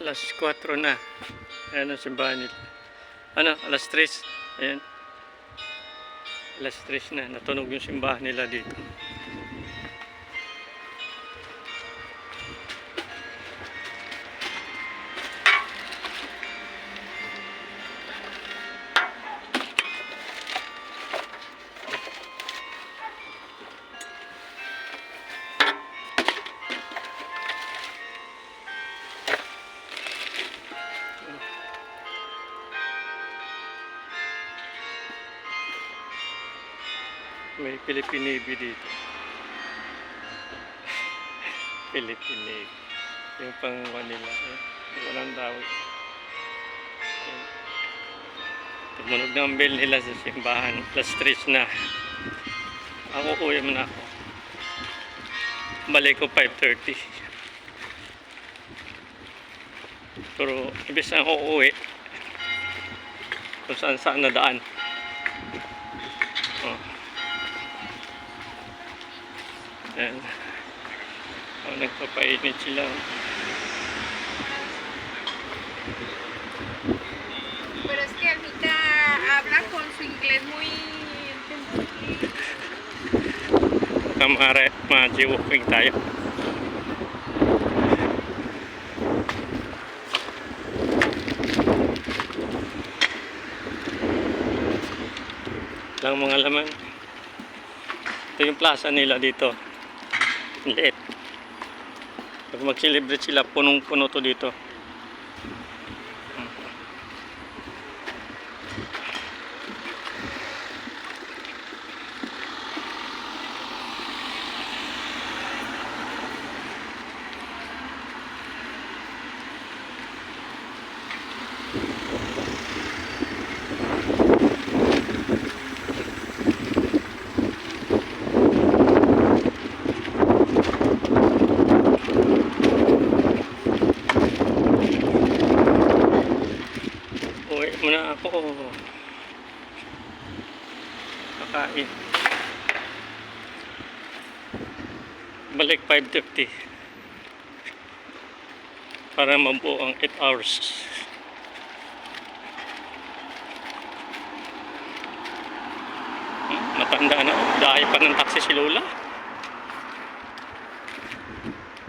Alas 4 na. Ayan ang simbahan nila. Ano, alas 3. Ayan. Alas 3 na. Natunog yung simbahan nila dito. May Philippine Navy dito. Philippine Navy. Yung pang Manila. Eh. Walang daw. Eh. Tumunog na ang bell nila sa simbahan. Plus 3 na. Ako mo na ako. Balik ko 5.30. Pero ibig na ako uwi. Kung saan saan na daan. Oh. Ayan. Oh, nagpapainit sila. Pero es que Anita habla con su inglés muy... Kamara, ma-walking tayo. Lang mga laman. Ito yung plaza nila dito. Liit. Pag mag-celebrate sila, punong-puno to dito. Muna ako. Kakain. Balik 5.30. Para mabuo ang 8 hours. Hmm, Matanda na. Dahil pa ng taxi si Lola.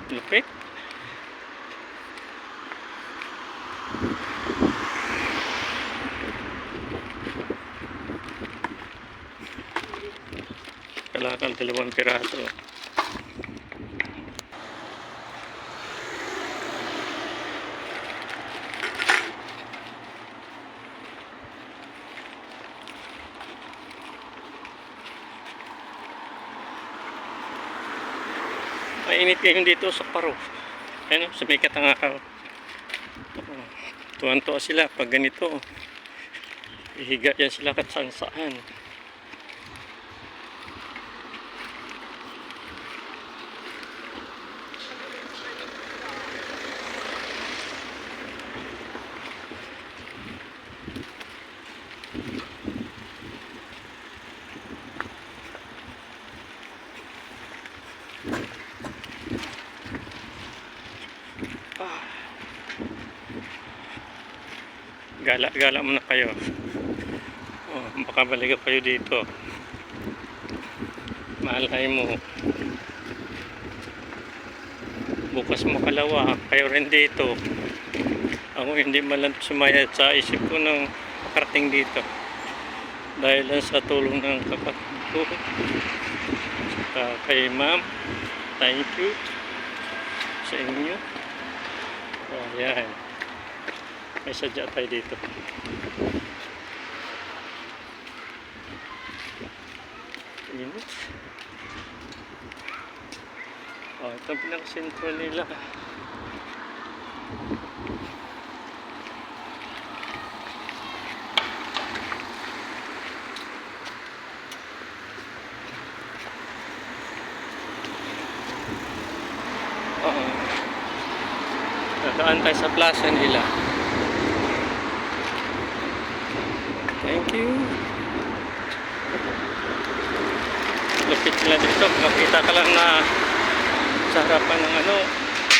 Lupit. Kalakal dalawang piraso. Mainit ngayon dito sa Paro. Ano, sa may katangakaw. Oo. Tuwan-tuwa sila pag ganito. Ihiga yan sila kat saan saan. Gala-gala muna kayo. Oh, baka balikan kayo dito. Malay mo. Bukas mo kalawa, kayo rin dito. Ako hindi man lang sumayad sa isip ko nang makarating dito. Dahil lang sa tulong ng kapatid ko. Saka kay ma'am, thank you sa inyo. Oh, yan. May sadya tayo dito. Init. Oh, ito ang pinakasentro nila. Dadaan tayo sa plaza nila. Thank you. Lupit sila dito. Makita ka lang na sa harapan ng ano,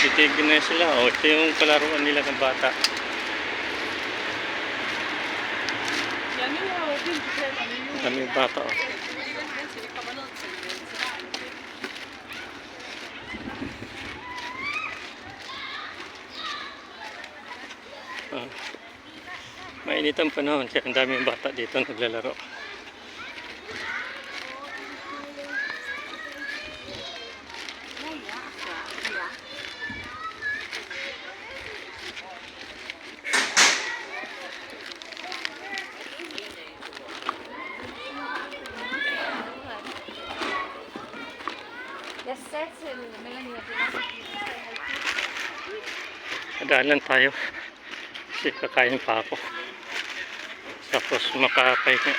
Titigil na sila. O, ito yung palaruan nila ng bata. Kami bata. Oh. Ah. Mainit ang panahon kaya ang daming bata dito naglalaro. Lang tayo. Kasi kakain pa ako. Tapos makapahinga.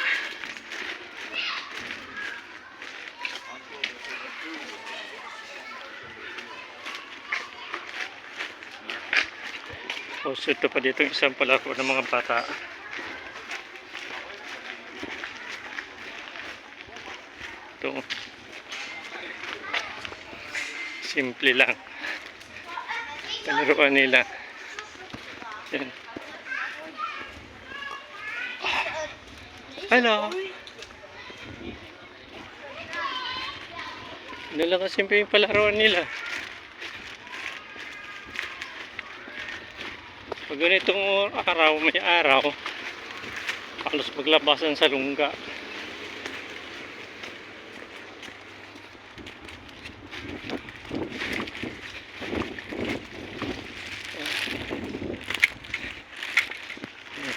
Tapos ito pa dito isang palaro ng mga bata. Ito. Simple lang. Palaruan nila. Yan. Hello. Ano lang kasimple yung palaruan nila. Pag ganitong araw, may araw, halos maglabasan sa lungga.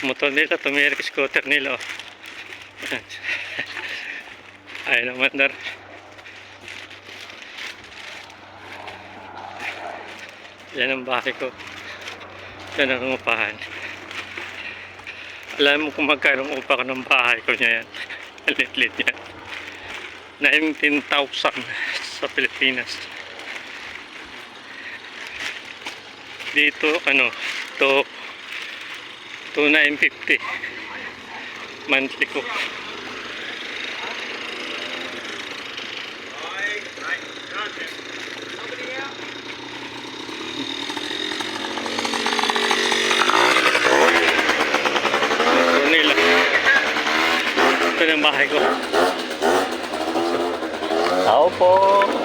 motor nila, tumirik scooter nila. Oh. Ay naman dar. Yan ang bahay ko. Yan ang upahan. Alam mo kung magkano upa ko ng bahay ko niya yan. Lit-lit yan. 19,000 sa Pilipinas. Dito, ano, to 2950 monthly ko. Ito yung bahay ko. Tao po